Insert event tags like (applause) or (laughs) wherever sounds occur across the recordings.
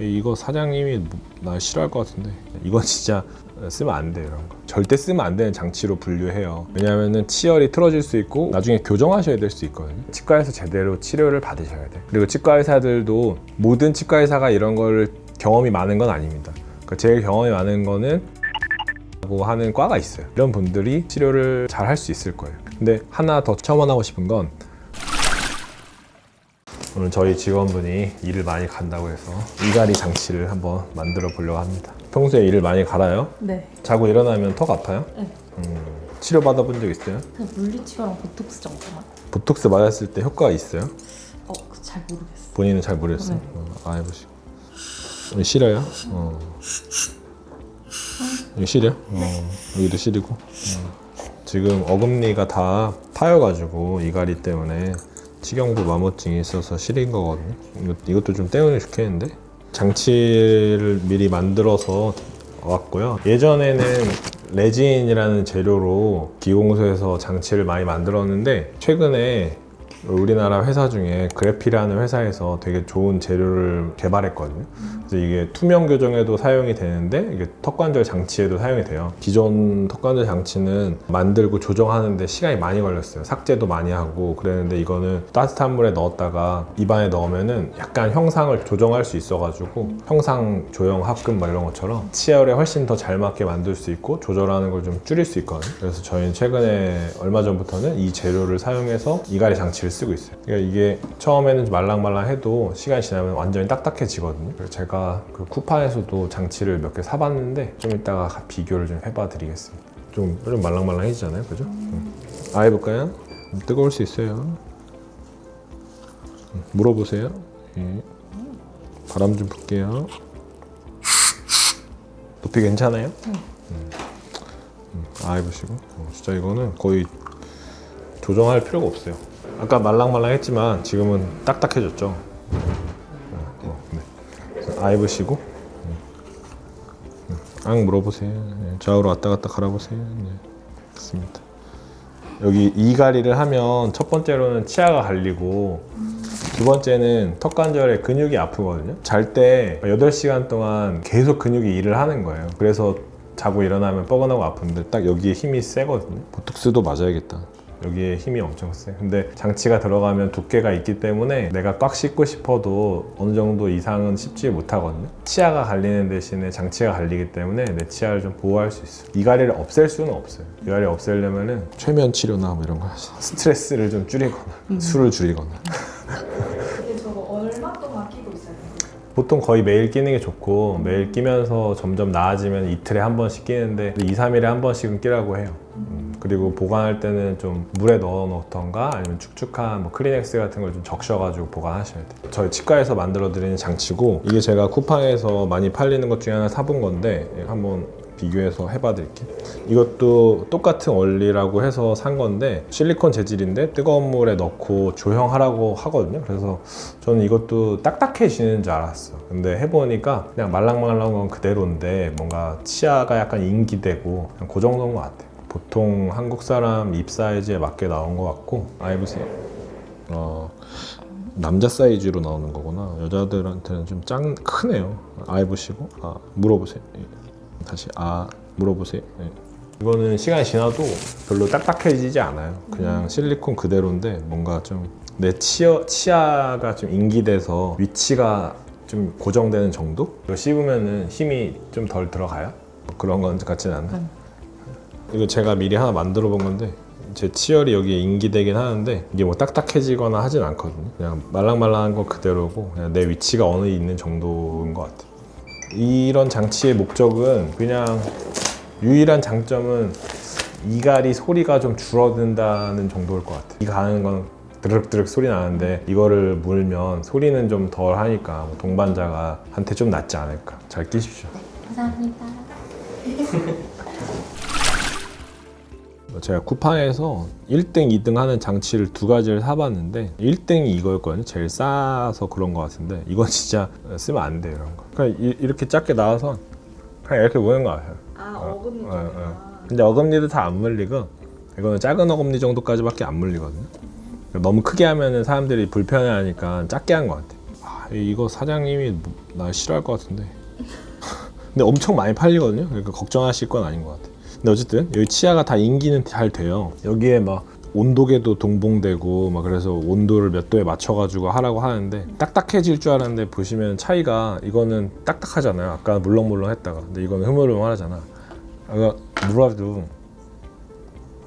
이거 사장님이 뭐- 나 싫어할 것 같은데. 이건 진짜 쓰면 안 돼요 이런 거. 절대 쓰면 안 되는 장치로 분류해요. 왜냐하면 치열이 틀어질 수 있고 나중에 교정하셔야 될 수 있거든요. 치과에서 제대로 치료를 받으셔야 돼. 그리고 치과 의사들도 모든 치과 의사가 이런 걸 경험이 많은 건 아닙니다. 그러니까 제일 경험이 많은 거는 라고 하는 과가 있어요. 이런 분들이 치료를 잘 할 수 있을 거예요. 근데 하나 더 첨언하고 싶은 건 오늘 저희 직원분이 일을 많이 간다고 해서 이갈이 장치를 한번 만들어 보려고 합니다. 평소에 일을 많이 갈아요? 네. 자고 일어나면 턱 아파요? 네. 음, 치료 받아본 적 있어요? 그냥 물리치료랑 보톡스 정도만. 보톡스 맞았을 때 효과가 있어요? 어, 그잘 모르겠어. 본인은 잘 모르겠어요. 네. 어, 아 해보시고. 여기 시려요? 어. 여기 시려? 어. 여기도 시리고. 어. 지금 어금니가 다 파여가지고 이갈이 때문에 치경부 마모증이 있어서 시린 거거든요. 이것, 이것도 좀 때문에 좋겠는데 장치를 미리 만들어서 왔고요. 예전에는 레진이라는 재료로 기공소에서 장치를 많이 만들었는데 최근에 우리나라 회사 중에 그래피라는 회사에서 되게 좋은 재료를 개발했거든요. 그래서 이게 투명 교정에도 사용이 되는데 이게 턱관절 장치에도 사용이 돼요. 기존 턱관절 장치는 만들고 조정하는데 시간이 많이 걸렸어요. 삭제도 많이 하고 그랬는데 이거는 따뜻한 물에 넣었다가 입안에 넣으면은 약간 형상을 조정할 수 있어가지고 형상 조형 합금 뭐 이런 것처럼 치열에 훨씬 더 잘 맞게 만들 수 있고 조절하는 걸 좀 줄일 수 있거든요. 그래서 저희는 최근에 얼마 전부터는 이 재료를 사용해서 이갈이 장치를 쓰고 있어요. 그러니까 이게 처음에는 좀 말랑말랑해도 시간이 지나면 완전히 딱딱해지거든요. 그래서 제가 그 쿠팡에서도 장치를 몇 개 사봤는데 좀 이따가 비교를 좀 해봐 드리겠습니다. 좀, 좀 말랑말랑해지잖아요, 그죠? 음. 아 해볼까요? 음, 뜨거울 수 있어요. 음, 물어보세요. 예. 바람 좀 불게요. 높이 괜찮아요? 음. 음, 아 해보시고 어, 진짜 이거는 거의 조정할 필요가 없어요. 아까 말랑말랑했지만 지금은 딱딱해졌죠. 어, 어, 네. 아 음. 음, 앙 물어보세요. 네, 좌우로 왔다 갔다 갈아보세요. 네. 좋습니다. 여기 이갈이를 하면 첫 번째로는 치아가 갈리고 두 번째는 턱 관절에 근육이 아프거든요. 잘 때 8시간 동안 계속 근육이 일을 하는 거예요. 그래서 자고 일어나면 뻐근하고 아픈데 딱 여기에 힘이 세거든요. 보톡스도 맞아야겠다. 여기에 힘이 엄청 세. 근데 장치가 들어가면 두께가 있기 때문에 내가 꽉 씻고 싶어도 어느 정도 이상은 씹지 못하거든요. 치아가 갈리는 대신에 장치가 갈리기 때문에 내 치아를 좀 보호할 수 있어요. 이갈이를 없앨 수는 없어요. 이갈이 없애려면은 최면 치료나 뭐 이런 거 하시. 스트레스를 좀 줄이거나 술을 줄이거나. 근데 저거 얼마 동안 끼고 있어야 돼요? 보통 거의 매일 끼는 게 좋고 매일 끼면서 점점 나아지면 이틀에 한 번씩 끼는데 2, 3일에 한 번씩은 끼라고 해요. 음, 그리고 보관할 때는 좀 물에 넣어 놓던가 아니면 축축한 뭐 크리넥스 같은 걸 좀 적셔가지고 보관하셔야 돼요. 저희 치과에서 만들어 드리는 장치고 이게 제가 쿠팡에서 많이 팔리는 것 중에 하나 사본 건데 한번 비교해서 해봐 드릴게요. 이것도 똑같은 원리라고 해서 산 건데 실리콘 재질인데 뜨거운 물에 넣고 조형하라고 하거든요. 그래서 저는 이것도 딱딱해지는 줄 알았어. 근데 해보니까 그냥 말랑말랑한 건 그대로인데 뭔가 치아가 약간 인기되고 그 정도인 것 같아요. 보통 한국 사람 입 사이즈에 맞게 나온 것 같고 아 해보세요. 어, 남자 사이즈로 나오는 거구나. 여자들한테는 좀 짱 크네요. 아 해보시고 아 물어보세요. 예. 다시 아 물어보세요. 예. 이거는 시간이 지나도 별로 딱딱해지지 않아요. 그냥 실리콘 그대로인데 뭔가 좀 내 치아, 치아가 좀 인기돼서 위치가 좀 고정되는 정도? 이거 씹으면은 힘이 좀 덜 들어가요? 그런 건 같지는 않아요. 네. 이거 제가 미리 하나 만들어 본 건데 제 치열이 여기에 인기되긴 하는데 이게 뭐 딱딱해지거나 하진 않거든요. 그냥 말랑말랑한 거 그대로고 그냥 내 위치가 어느 있는 정도인 것 같아요. 이런 장치의 목적은 그냥 유일한 장점은 이갈이 소리가 좀 줄어든다는 정도일 것 같아요. 이 가는 건 드륵드륵 소리 나는데 이거를 물면 소리는 좀 덜 하니까 뭐 동반자가 한테 좀 낫지 않을까. 잘 끼십시오. 감사합니다. (laughs) 제가 쿠팡에서 1등, 2등 하는 장치를 두 가지를 사봤는데 1등이 이거였거든요. 제일 싸서 그런 것 같은데 이건 (laughs) 진짜 쓰면 안 돼요. 이런 거. 그냥 이- 이렇게 작게 나와서 그냥 이렇게 무는 거 같아요. 아 어, 어금니 어. 어. 근데 어금니도 다 안 물리고 이거는 작은 어금니 정도까지밖에 안 물리거든요. 너무 크게 하면은 사람들이 불편해하니까 작게 한 것 같아요. 아, 이거 사장님이 뭐- 나 싫어할 것 같은데. (laughs) 근데 엄청 많이 팔리거든요. 그러니까 걱정하실 건 아닌 것 같아. 근데 어쨌든 여기 치아가 다 인기는 잘 돼요. 여기에 막 온도계도 동봉되고 막 그래서 온도를 몇 도에 맞춰 가지고 하라고 하는데 딱딱해질 줄 알았는데 보시면 차이가 이거는 딱딱하잖아요. 아까 물렁물렁 했다가 근데 이거는 흐물흐물하잖아. 아까 물어도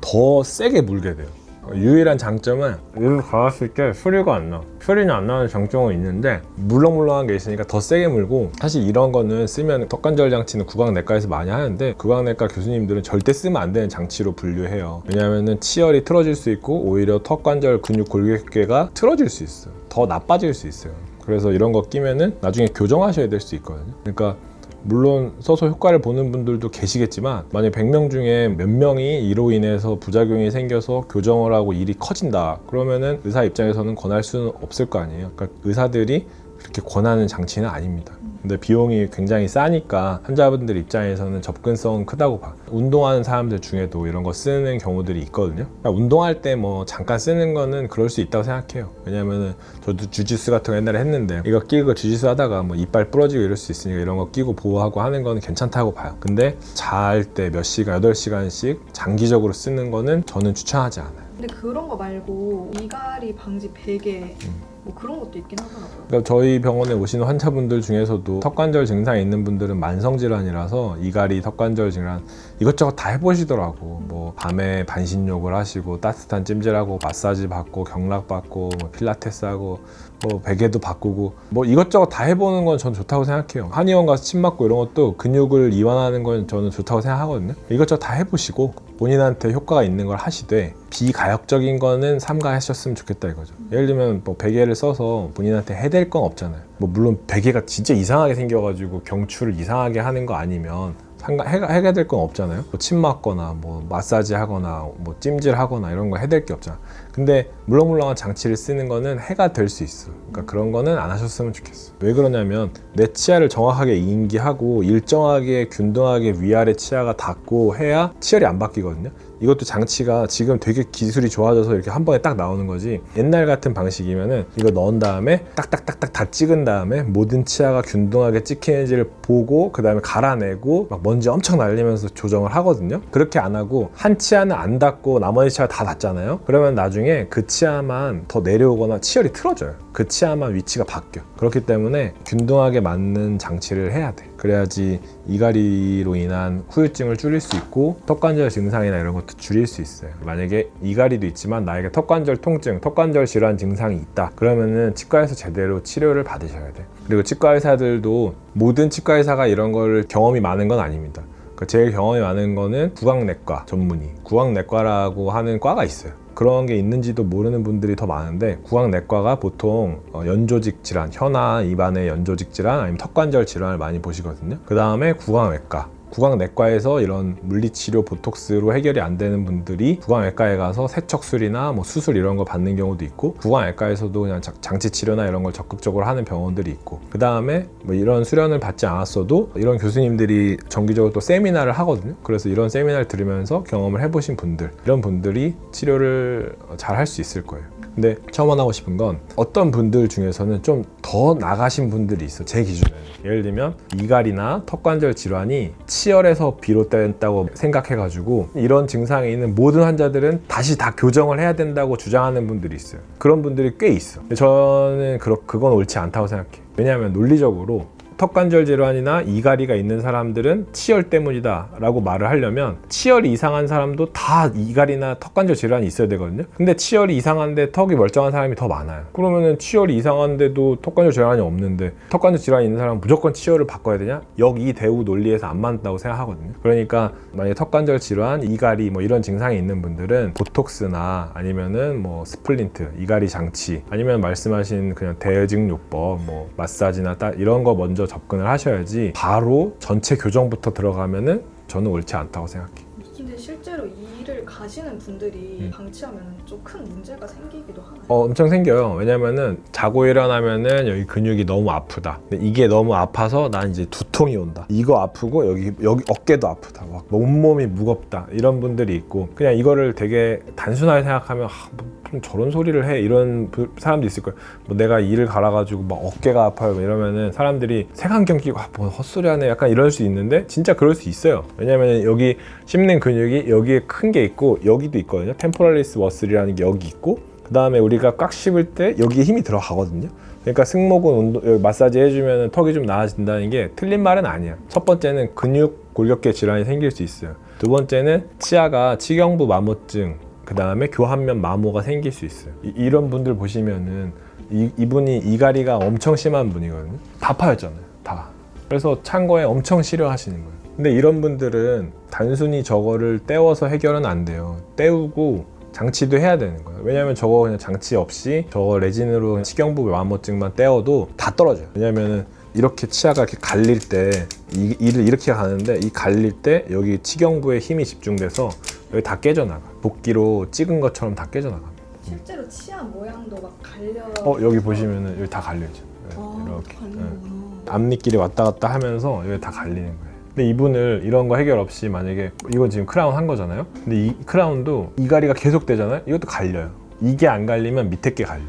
더 세게 물게 돼요. 유일한 장점은 이리로 가봤을 때 소리가 안 나. 소리는 안 나는 장점은 있는데 물렁물렁한 게 있으니까 더 세게 물고 사실 이런 거는 쓰면 턱관절 장치는 구강내과에서 많이 하는데 구강내과 교수님들은 절대 쓰면 안 되는 장치로 분류해요. 왜냐하면 치열이 틀어질 수 있고 오히려 턱관절 근육 골격계가 틀어질 수 있어요. 더 나빠질 수 있어요. 그래서 이런 거 끼면은 나중에 교정하셔야 될 수 있거든요. 그러니까 물론 써서 효과를 보는 분들도 계시겠지만 만약 100명 중에 몇 명이 이로 인해서 부작용이 생겨서 교정을 하고 일이 커진다. 그러면은 의사 입장에서는 권할 수는 없을 거 아니에요. 그러니까 의사들이 그렇게 권하는 장치는 아닙니다 근데 비용이 굉장히 싸니까 환자분들 입장에서는 접근성은 크다고 봐 운동하는 사람들 중에도 이런 거 쓰는 경우들이 있거든요 그러니까 운동할 때 뭐 잠깐 쓰는 거는 그럴 수 있다고 생각해요 왜냐면은 저도 주짓수 같은 거 옛날에 했는데 이거 끼고 주짓수 하다가 뭐 이빨 부러지고 이럴 수 있으니까 이런 거 끼고 보호하고 하는 거는 괜찮다고 봐요. 근데 잘 때 몇 시간, 8시간씩 장기적으로 쓰는 거는 저는 추천하지 않아요. 근데 그런 거 말고 이갈이 방지 베개 음. 뭐 그런 것도 있긴 하더라고요. 그러니까 저희 병원에 오시는 환자분들 중에서도 턱관절 증상이 있는 분들은 만성 질환이라서 이갈이 턱관절 질환 이것저것 다 해보시더라고. 뭐 밤에 반신욕을 하시고 따뜻한 찜질하고 마사지 받고 경락 받고 뭐 필라테스 하고 뭐 베개도 바꾸고 뭐 이것저것 다 해보는 건 전 좋다고 생각해요. 한의원 가서 침 맞고 이런 것도 근육을 이완하는 건 저는 좋다고 생각하거든요. 이것저것 다 해보시고 본인한테 효과가 있는 걸 하시되 비가역적인 거는 삼가하셨으면 좋겠다 이거죠. 예를 들면 뭐 베개를 써서 본인한테 해댈 건 없잖아요. 뭐 물론 베개가 진짜 이상하게 생겨가지고 경추를 이상하게 하는 거 아니면 해가 해가 될 건 없잖아요. 뭐 침 맞거나 뭐 마사지 하거나 뭐 찜질 하거나 이런 거 해댈 게 없잖아. 근데 물렁물렁한 장치를 쓰는 거는 해가 될 수 있어. 그러니까 그런 거는 안 하셨으면 좋겠어. 왜 그러냐면 내 치아를 정확하게 인기하고 일정하게 균등하게 위아래 치아가 닿고 해야 치열이 안 바뀌거든요. 이것도 장치가 지금 되게 기술이 좋아져서 이렇게 한 번에 딱 나오는 거지. 옛날 같은 방식이면은 이거 넣은 다음에 딱딱딱딱 다 찍은 다음에 모든 치아가 균등하게 찍히는지를 보고 그 다음에 갈아내고 막 먼지 엄청 날리면서 조정을 하거든요. 그렇게 안 하고 한 치아는 안 닿고 나머지 치아가 다 닿잖아요. 그러면 나중에 그 치아만 더 내려오거나 치열이 틀어져요. 그 치아만 위치가 바뀌어. 그렇기 때문에 균등하게 맞는 장치를 해야 돼 그래야지 이갈이로 인한 후유증을 줄일 수 있고 턱관절 증상이나 이런 것도 줄일 수 있어요. 만약에 이갈이도 있지만 나에게 턱관절 통증, 턱관절 질환 증상이 있다. 그러면은 치과에서 제대로 치료를 받으셔야 돼. 그리고 치과 의사들도 모든 치과 의사가 이런 걸 경험이 많은 건 아닙니다. 그 제일 경험이 많은 거는 구강내과 전문의, 구강내과라고 하는 과가 있어요. 그런 게 있는지도 모르는 분들이 더 많은데 구강내과가 보통 어, 연조직 질환, 혀나 입안의 연조직 질환 아니면 턱관절 질환을 많이 보시거든요. 그 다음에 구강외과. 구강내과에서 이런 물리치료 보톡스로 해결이 안 되는 분들이 구강외과에 가서 세척술이나 뭐 수술 이런 거 받는 경우도 있고 구강외과에서도 그냥 자- 장치 치료나 이런 걸 적극적으로 하는 병원들이 있고 그 다음에 뭐 이런 수련을 받지 않았어도 이런 교수님들이 정기적으로 또 세미나를 하거든요. 그래서 이런 세미나를 들으면서 경험을 해보신 분들 이런 분들이 치료를 잘 할 수 있을 거예요 근데 처음 하고 싶은 건 어떤 분들 중에서는 좀 더 나가신 분들이 있어 제 기준에는. 예를 들면 이갈이나 턱관절 질환이 치열에서 비롯됐다고 생각해 가지고 이런 증상이 있는 모든 환자들은 다시 다 교정을 해야 된다고 주장하는 분들이 있어요. 그런 분들이 꽤 있어. 저는 그러, 그건 옳지 않다고 생각해. 왜냐하면 논리적으로 턱관절 질환이나 이갈이가 있는 사람들은 치열 때문이다 라고 말을 하려면 치열이 이상한 사람도 다 이갈이나 턱관절 질환이 있어야 되거든요. 근데 치열이 이상한데 턱이 멀쩡한 사람이 더 많아요. 그러면은 치열이 이상한데도 턱관절 질환이 없는데 턱관절 질환이 있는 사람은 무조건 치열을 바꿔야 되냐? 역이 대우 논리에서 안 맞다고 생각하거든요. 그러니까 만약에 턱관절 질환, 이갈이 뭐 이런 증상이 있는 분들은 보톡스나 아니면은 뭐 스플린트, 이갈이 장치 아니면 말씀하신 그냥 대증요법 뭐 마사지나 따, 이런 거 먼저 접근을 하셔야지 바로 전체 교정부터 들어가면은 저는 옳지 않다고 생각해요. 근데 실제로 일을 가시는 분들이 음. 방치하면 좀 큰 문제가 생기기도 하나요? 어, 엄청 생겨요. 왜냐면은 자고 일어나면은 여기 근육이 너무 아프다. 근데 이게 너무 아파서 난 이제 두통이 온다. 이거 아프고 여기 여기 어깨도 아프다. 막 온몸이 무겁다. 이런 분들이 있고 그냥 이거를 되게 단순하게 생각하면 아, 뭐, 좀 저런 소리를 해 이런 부- 사람도 있을 거예요. 뭐 내가 일을 갈아가지고 막 어깨가 아파요 뭐 이러면은 사람들이 색안경 끼고 아, 뭐 헛소리하네 약간 이럴 수 있는데 진짜 그럴 수 있어요. 왜냐면 여기 씹는 근육이 여기에 큰 게 있고 여기도 있거든요. 템포럴리스 머슬이라는 게 여기 있고 그 다음에 우리가 꽉 씹을 때 여기에 힘이 들어가거든요. 그러니까 승모근 운동, 여기 마사지 해주면 턱이 좀 나아진다는 게 틀린 말은 아니야. 첫 번째는 근육 골격계 질환이 생길 수 있어요. 두 번째는 치아가 치경부 마모증, 그 다음에 교합면 마모가 생길 수 있어요. 이, 런 분들 보시면은 이, 이분이 이가리가 엄청 심한 분이거든요. 다 파였잖아요. 다. 그래서 찬 거에 엄청 싫어하시는 거예요. 근데 이런 분들은 단순히 저거를 떼워서 해결은 안 돼요. 떼우고 장치도 해야 되는 거예요. 왜냐면 저거 그냥 장치 없이 저거 레진으로 치경부 마모증만 떼어도 다 떨어져요. 왜냐면은 이렇게 치아가 이렇게 갈릴 때 이, 이를 이렇게 가는데 이 갈릴 때 여기 치경부에 힘이 집중돼서 여기 다 깨져나가. 복기로 찍은 것처럼 다 깨져나가. 실제로 치아 모양도 막 갈려. 어 여기 보시면은 여기 다 갈려져. 네, 아, 이렇게. 갈리는구나. 네. 앞니끼리 왔다 갔다 하면서 여기 다 갈리는 거예요. 근데 이분을 이런 거 해결 없이 만약에 이건 지금 크라운 한 거잖아요. 근데 이 크라운도 이가리가 계속 되잖아요. 이것도 갈려요. 이게 안 갈리면 밑에 게 갈려.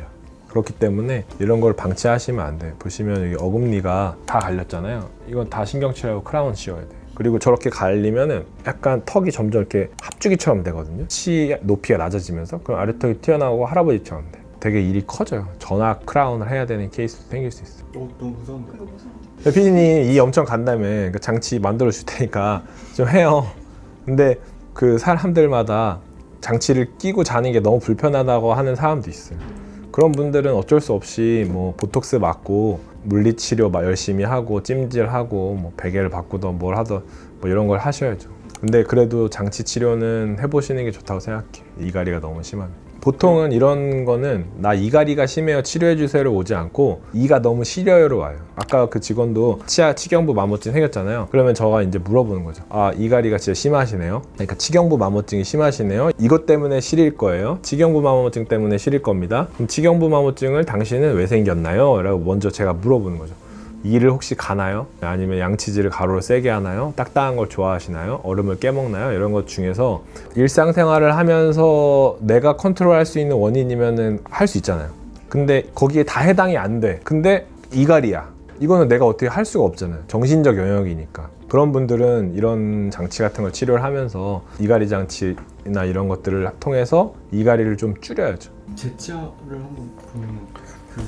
그렇기 때문에 이런 걸 방치하시면 안 돼요. 보시면 여기 어금니가 다 갈렸잖아요. 이건 다 신경치료하고 크라운 씌워야 돼요. 그리고 저렇게 갈리면은 약간 턱이 점점 이렇게 합주기처럼 되거든요. 치 높이가 낮아지면서 그럼 아래턱이 튀어나오고 할아버지처럼 돼. 되게 일이 커져요. 전화 크라운을 해야 되는 케이스도 생길 수 있어요. 어, 너무 무서운데. 그거 무서운데. 피디님 이 엄청 간다며 그 장치 만들어 줄 테니까 좀 해요. 근데 그 사람들마다 장치를 끼고 자는 게 너무 불편하다고 하는 사람도 있어요. 그런 분들은 어쩔 수 없이 뭐 보톡스 맞고 물리치료 막 열심히 하고 찜질하고 뭐 베개를 바꾸던 뭘 하던 뭐 이런 걸 하셔야죠. 근데 그래도 장치 치료는 해보시는 게 좋다고 생각해. 이가리가 너무 심하면. 보통은 이런 거는 나 이가리가 심해요 치료해 주세요로 오지 않고 이가 너무 시려요로 와요. 아까 그 직원도 치아 치경부 마모증 생겼잖아요. 그러면 저가 이제 물어보는 거죠. 아 이가리가 진짜 심하시네요. 그러니까 치경부 마모증이 심하시네요. 이것 때문에 시릴 거예요. 치경부 마모증 때문에 시릴 겁니다. 그럼 치경부 마모증을 당신은 왜 생겼나요? 라고 먼저 제가 물어보는 거죠. 이를 혹시 가나요? 아니면 양치질을 가루로 세게 하나요? 딱딱한 걸 좋아하시나요? 얼음을 깨먹나요? 이런 것 중에서 일상생활을 하면서 내가 컨트롤할 수 있는 원인이면은 할 수 있잖아요. 근데 거기에 다 해당이 안 돼. 근데 이갈이야. 이거는 내가 어떻게 할 수가 없잖아요. 정신적 영역이니까. 그런 분들은 이런 장치 같은 걸 치료를 하면서 이갈이 장치나 이런 것들을 통해서 이갈이를 좀 줄여야죠. 제 치아를 한번 보면 그,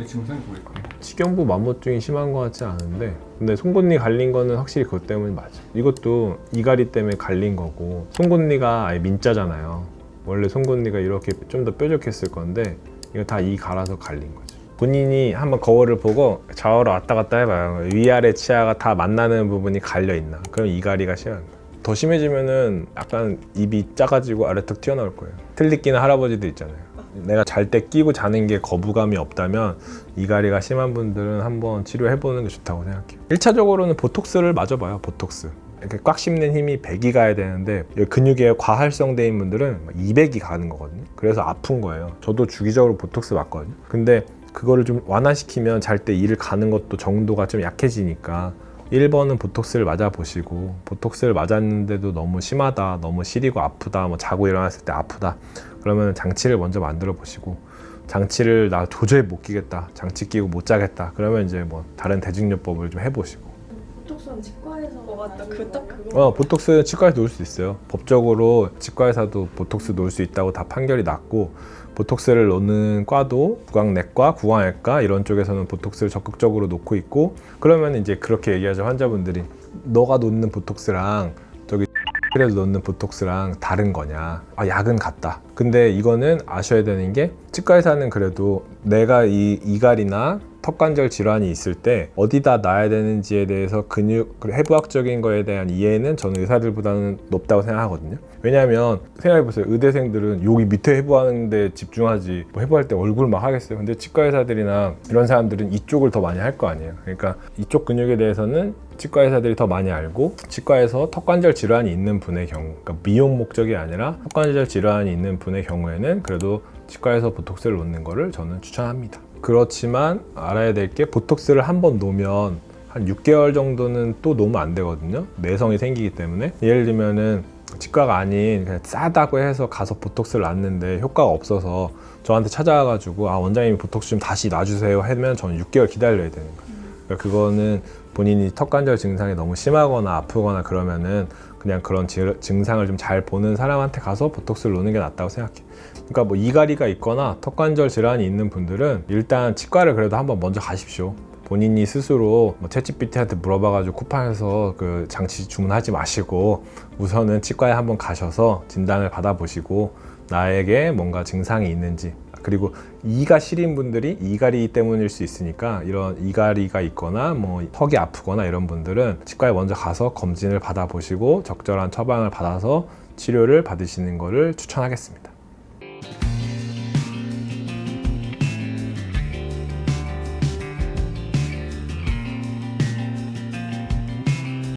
그 증상이 보일까요? 치경부 마모증이 심한 것 같지 않은데 근데 송곳니 갈린 거는 확실히 그것 때문에 맞아. 이것도 이가리 때문에 갈린 거고 송곳니가 아예 민자잖아요. 원래 송곳니가 이렇게 좀 더 뾰족했을 건데 이거 다 이 갈아서 갈린 거죠 본인이 한번 거울을 보고 좌우로 왔다 갔다 해봐요. 위아래 치아가 다 만나는 부분이 갈려 있나? 그럼 이가리가 심한 거예요 더 심해지면은 약간 입이 작아지고 아래턱 튀어나올 거예요. 틀리 끼는 할아버지도 있잖아요 내가 잘 때 끼고 자는 게 거부감이 없다면 이가리가 심한 분들은 한번 치료해보는 게 좋다고 생각해요. 1차적으로는 보톡스를 맞아봐요, 보톡스. 이렇게 꽉 씹는 힘이 100이 가야 되는데 근육에 과활성대인 분들은 200이 가는 거거든요. 그래서 아픈 거예요. 저도 주기적으로 보톡스 맞거든요. 근데 그거를 좀 완화시키면 잘때 이를 가는 것도 정도가 좀 약해지니까 1번은 보톡스를 맞아 보시고 보톡스를 맞았는데도 너무 심하다, 너무 시리고 아프다, 뭐 자고 일어났을 때 아프다 그러면 장치를 먼저 만들어 보시고 장치를 나 도저히 못 끼겠다, 장치 끼고 못 자겠다 그러면 이제 뭐 다른 대증요법을 좀 해보시고 보톡스는 치과에서 어, 맞다. 그딱 그거. 어, 보톡스 치과에서 놓을 수 있어요. 법적으로 치과에서도 보톡스 놓을 수 있다고 다 판결이 났고 보톡스를 놓는 과도 구강내과, 구강외과 이런 쪽에서는 보톡스를 적극적으로 놓고 있고 그러면 이제 그렇게 얘기하죠. 환자분들이 너가 놓는 보톡스랑 저기 그래도 놓는 보톡스랑 다른 거냐? 아 약은 같다. 근데 이거는 아셔야 되는 게 치과의사는 그래도 내가 이 이갈이나 턱관절 질환이 있을 때 어디다 놔야 되는지에 대해서 근육 해부학적인 거에 대한 이해는 저는 의사들보다는 높다고 생각하거든요. 왜냐하면 생각해보세요. 의대생들은 여기 밑에 해부하는데 집중하지 뭐 해부할 때 얼굴 막 하겠어요. 근데 치과 의사들이나 이런 사람들은 이쪽을 더 많이 할 거 아니에요. 그러니까 이쪽 근육에 대해서는 치과 의사들이 더 많이 알고 치과에서 턱관절 질환이 있는 분의 경우 그러니까 미용 목적이 아니라 턱관절 질환이 있는 분의 경우에는 그래도 치과에서 보톡스를 놓는 거를 저는 추천합니다. 그렇지만 알아야 될 게 보톡스를 한 번 놓으면 한 6개월 정도는 또 놓으면 안 되거든요. 내성이 생기기 때문에 예를 들면은 치과가 아닌 그냥 싸다고 해서 가서 보톡스를 놨는데 효과가 없어서 저한테 찾아와가지고 아 원장님이 보톡스 좀 다시 놔주세요 하면 저는 6개월 기다려야 되는 거예요. 그러니까 그거는 본인이 턱관절 증상이 너무 심하거나 아프거나 그러면은 그냥 그런 지- 증상을 좀 잘 보는 사람한테 가서 보톡스를 놓는 게 낫다고 생각해. 그러니까 뭐 이갈이가 있거나 턱관절 질환이 있는 분들은 일단 치과를 그래도 한번 먼저 가십시오. 본인이 스스로 뭐 챗GPT한테 물어봐가지고 쿠팡에서 그 장치 주문하지 마시고 우선은 치과에 한번 가셔서 진단을 받아보시고 나에게 뭔가 증상이 있는지 그리고 이가 시린 분들이 이갈이 때문일 수 있으니까 이런 이갈이가 있거나 뭐 턱이 아프거나 이런 분들은 치과에 먼저 가서 검진을 받아보시고 적절한 처방을 받아서 치료를 받으시는 것을 추천하겠습니다.